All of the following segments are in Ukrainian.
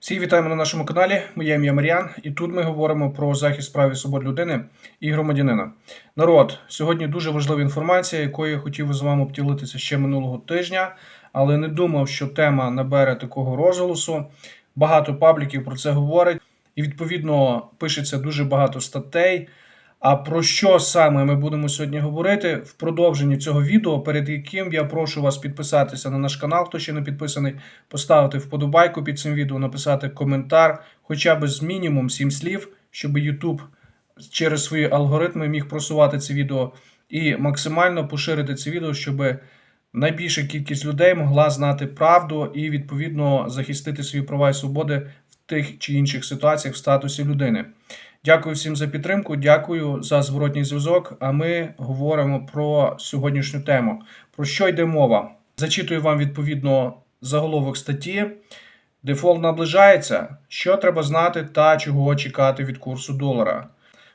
Всіх вітаємо на нашому каналі. Моє ім'я Мар'ян, і тут ми говоримо про захист прав і свобод людини і громадянина. Народ, сьогодні дуже важлива інформація, якою я хотів з вами обділитися ще минулого тижня, але не думав, що тема набере такого розголосу. Багато пабліків про це говорять, і відповідно пишеться дуже багато статей. А про що саме ми будемо сьогодні говорити в продовженні цього відео, перед яким я прошу вас підписатися на наш канал, хто ще не підписаний, поставити вподобайку під цим відео, написати коментар, хоча б з мінімум 7 слів, щоб YouTube через свої алгоритми міг просувати це відео і максимально поширити це відео, щоб найбільша кількість людей могла знати правду і відповідно захистити свої права і свободи в тих чи інших ситуаціях в статусі людини. Дякую всім за підтримку, дякую за зворотній зв'язок. А ми говоримо про сьогоднішню тему. Про що йде мова? Зачитую вам відповідно заголовок статті. Дефолт наближається. Що треба знати та чого чекати від курсу долара?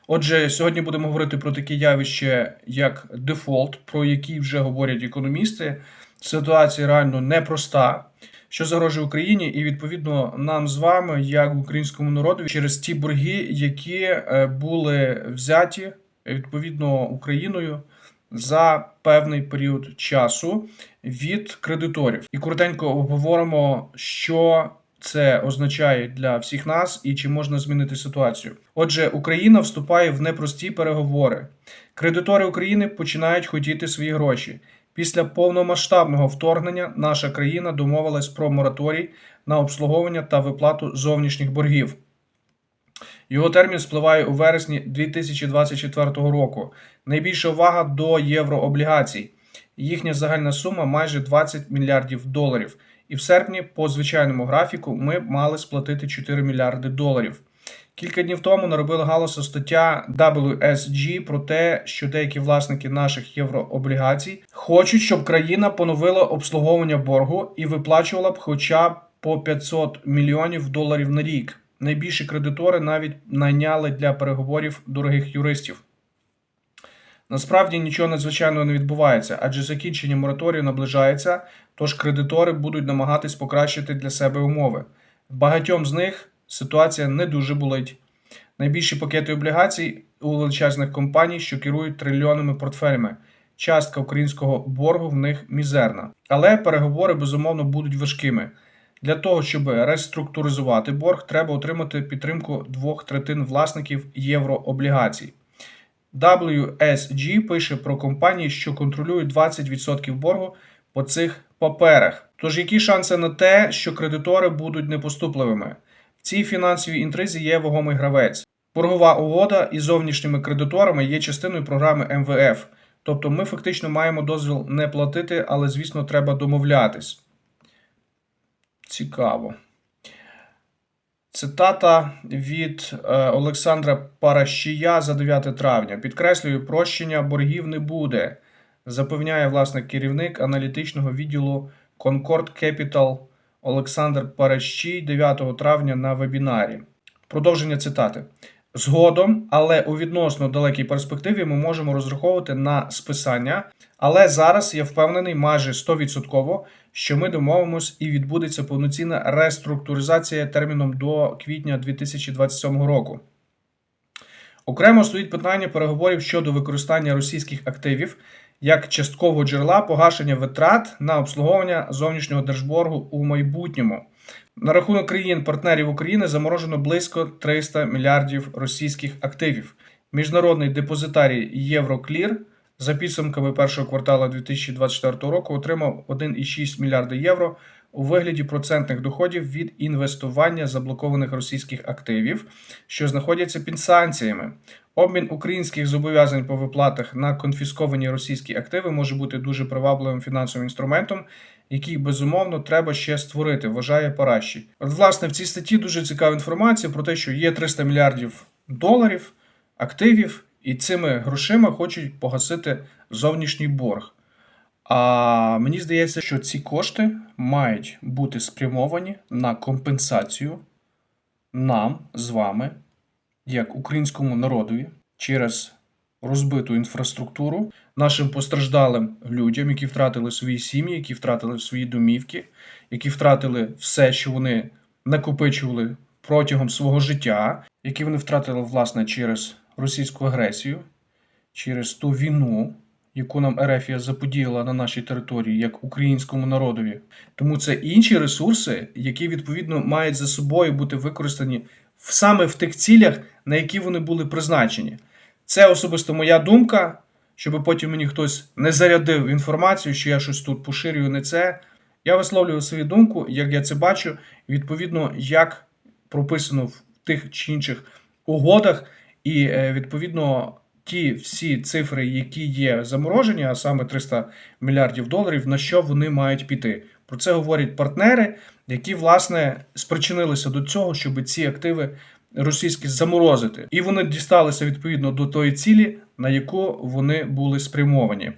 Отже, сьогодні будемо говорити про таке явище, як дефолт, про який вже говорять економісти. Ситуація реально непроста що загрожує Україні, і відповідно нам з вами, як українському народу, через ті борги, які е, були взяті відповідно Україною за певний період часу від кредиторів, і коротенько обговоримо, що це означає для всіх нас і чи можна змінити ситуацію. Отже, Україна вступає в непрості переговори. Кредитори України починають хотіти свої гроші. Після повномасштабного вторгнення наша країна домовилась про мораторій на обслуговування та виплату зовнішніх боргів. Його термін спливає у вересні 2024 року. Найбільша увага до єврооблігацій. Їхня загальна сума майже 20 мільярдів доларів. І в серпні, по звичайному графіку, ми мали сплатити 4 мільярди доларів. Кілька днів тому наробила галасу стаття WSG про те, що деякі власники наших єврооблігацій хочуть, щоб країна поновила обслуговування боргу і виплачувала б хоча б по 500 мільйонів доларів на рік. Найбільші кредитори навіть найняли для переговорів дорогих юристів. Насправді нічого надзвичайного не відбувається, адже закінчення мораторію наближається, тож кредитори будуть намагатись покращити для себе умови. Багатьом з них ситуація не дуже болить. Найбільші пакети облігацій у величезних компаній, що керують трильйонними портфелями. Частка українського боргу в них мізерна. Але переговори безумовно будуть важкими. Для того, щоб реструктуризувати борг, треба отримати підтримку двох третин власників єврооблігацій. WSG пише про компанії, що контролюють 20% боргу по цих паперах. Тож, які шанси на те, що кредитори будуть непоступливими? В цій фінансовій інтризі є вагомий гравець. Боргова угода із зовнішніми кредиторами є частиною програми МВФ. Тобто ми фактично маємо дозвіл не платити, але, звісно, треба домовлятись. Цікаво. Цитата від е, Олександра Паращія за 9 травня. Підкреслюю, прощення боргів не буде, запевняє власне керівник аналітичного відділу Concord Capital Олександр Паращій 9 травня на вебінарі. Продовження цитати. Згодом, але у відносно далекій перспективі ми можемо розраховувати на списання. Але зараз я впевнений майже 100%, що ми домовимось і відбудеться повноцінна реструктуризація терміном до квітня 2027 року. Окремо стоїть питання переговорів щодо використання російських активів як часткового джерела погашення витрат на обслуговування зовнішнього держборгу у майбутньому. На рахунок країн-партнерів України заморожено близько 300 мільярдів російських активів. Міжнародний депозитарій Євроклір за підсумками першого кварталу 2024 року отримав 1,6 мільярда євро у вигляді процентних доходів від інвестування заблокованих російських активів, що знаходяться під санкціями. Обмін українських зобов'язань по виплатах на конфісковані російські активи може бути дуже привабливим фінансовим інструментом, який безумовно треба ще створити, вважає Паращий. От, власне, в цій статті дуже цікава інформація про те, що є 300 мільярдів доларів активів, і цими грошима хочуть погасити зовнішній борг. А мені здається, що ці кошти мають бути спрямовані на компенсацію нам з вами, як українському народові, через розбиту інфраструктуру, нашим постраждалим людям, які втратили свої сім'ї, які втратили свої домівки, які втратили все, що вони накопичували протягом свого життя, які вони втратили власне через російську агресію, через ту війну, яку нам Ерефія заподіяла на нашій території як українському народові. Тому це інші ресурси, які відповідно мають за собою бути використані саме в тих цілях, на які вони були призначені. Це особисто моя думка, щоб потім мені хтось не зарядив інформацію, що я щось тут поширюю, не це. Я висловлюю свою думку, як я це бачу, відповідно, як прописано в тих чи інших угодах, і е, відповідно ті всі цифри, які є заморожені, а саме 300 мільярдів доларів, на що вони мають піти. Про це говорять партнери, які власне спричинилися до цього, щоб ці активи російські заморозити, і вони дісталися відповідно до тої цілі, на яку вони були спрямовані.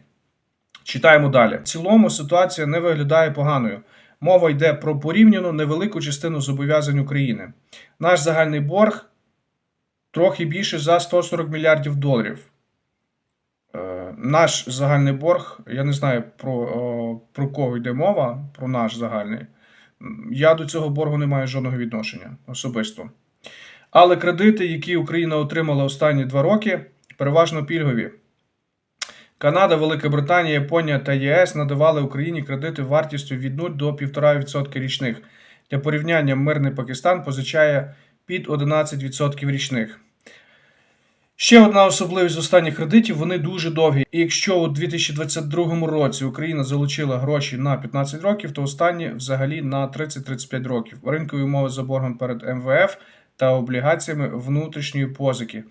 Читаємо далі. В цілому ситуація не виглядає поганою. Мова йде про порівняно невелику частину зобов'язань України. Наш загальний борг трохи більше за 140 мільярдів доларів. Е, Наш загальний борг, я не знаю про, про кого йде мова, про наш загальний. Я до цього боргу не маю жодного відношення особисто. Але кредити, які Україна отримала останні два роки, переважно пільгові. Канада, Велика Британія, Японія та ЄС надавали Україні кредити вартістю від 0 до 1,5% річних. Для порівняння мирний Пакистан позичає під 11% річних. Ще одна особливість останніх кредитів вони дуже довгі. І якщо у 2022 році Україна залучила гроші на 15 років, то останні взагалі на 30-35 років. Ринкові умови за боргом перед МВФ та облігаціями внутрішньої позики.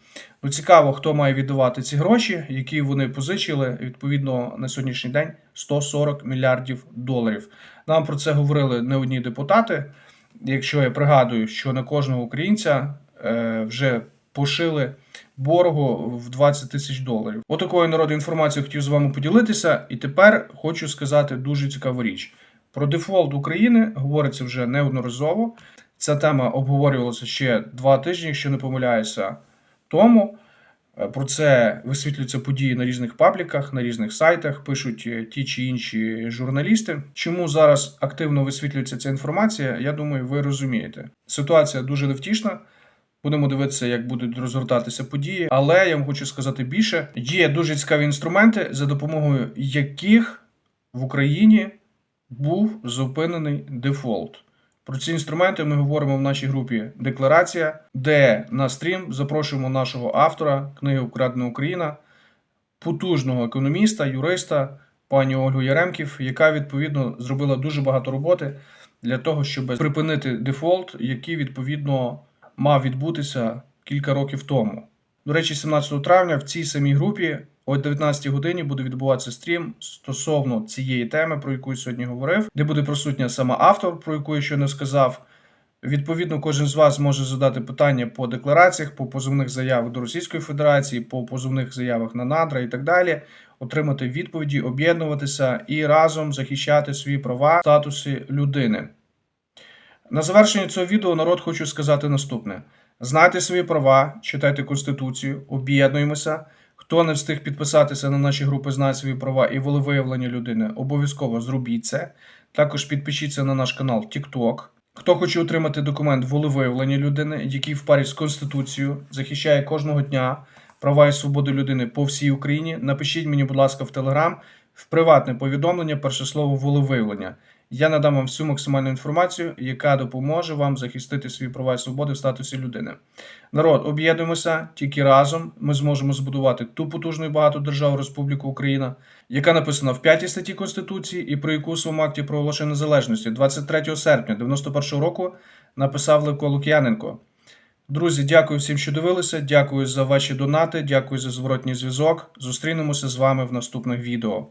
Ну, цікаво, хто має віддавати ці гроші, які вони позичили відповідно на сьогоднішній день 140 мільярдів доларів. Нам про це говорили не одні депутати. Якщо я пригадую, що на кожного українця е, вже пошили боргу в 20 тисяч доларів. Отакою народу інформацією хотів з вами поділитися, і тепер хочу сказати дуже цікаву річ. Про дефолт України говориться вже неодноразово. Ця тема обговорювалася ще два тижні, якщо не помиляюся, тому. Е, Про це висвітлюються події на різних пабліках, на різних сайтах, пишуть е, ті чи інші журналісти. Чому зараз активно висвітлюється ця інформація? Я думаю, ви розумієте. Ситуація дуже невтішна. Будемо дивитися, як будуть розгортатися події. Але я вам хочу сказати більше: є дуже цікаві інструменти, за допомогою яких в Україні був зупинений дефолт. Про ці інструменти ми говоримо в нашій групі Декларація, де на стрім запрошуємо нашого автора книги Украдена Україна, потужного економіста, юриста, пані Ольгу Яремків, яка відповідно зробила дуже багато роботи для того, щоб припинити дефолт, який відповідно мав відбутися кілька років тому. До речі, 17 травня в цій самій групі о 19 годині буде відбуватися стрім стосовно цієї теми, про яку я сьогодні говорив, де буде присутня сама автор, про яку я ще не сказав. Відповідно, кожен з вас може задати питання по деклараціях, по позовних заявах до Російської Федерації, по позовних заявах на надра і так далі, отримати відповіді, об'єднуватися і разом захищати свої права в статусі людини. На завершення цього відео народ хочу сказати наступне: знайте свої права, читайте Конституцію, об'єднуємося. Хто не встиг підписатися на наші групи «Знай свої права і волевиявлення людини, обов'язково зробіть це. Також підпишіться на наш канал TikTok. Хто хоче отримати документ волевиявлення людини, який в парі з Конституцією захищає кожного дня права і свободи людини по всій Україні, напишіть мені, будь ласка, в Телеграм в приватне повідомлення перше слово волевиявлення. Я надам вам всю максимальну інформацію, яка допоможе вам захистити свої права і свободи в статусі людини. Народ, об'єднуємося тільки разом. Ми зможемо збудувати ту потужну і багату державу Республіку Україна, яка написана в 5 статті Конституції, і про яку у своєму акті про оголошення незалежності 23 серпня 91 року написав Левко Лук'яненко. Друзі, дякую всім, що дивилися. Дякую за ваші донати, дякую за зворотній зв'язок. Зустрінемося з вами в наступних відео.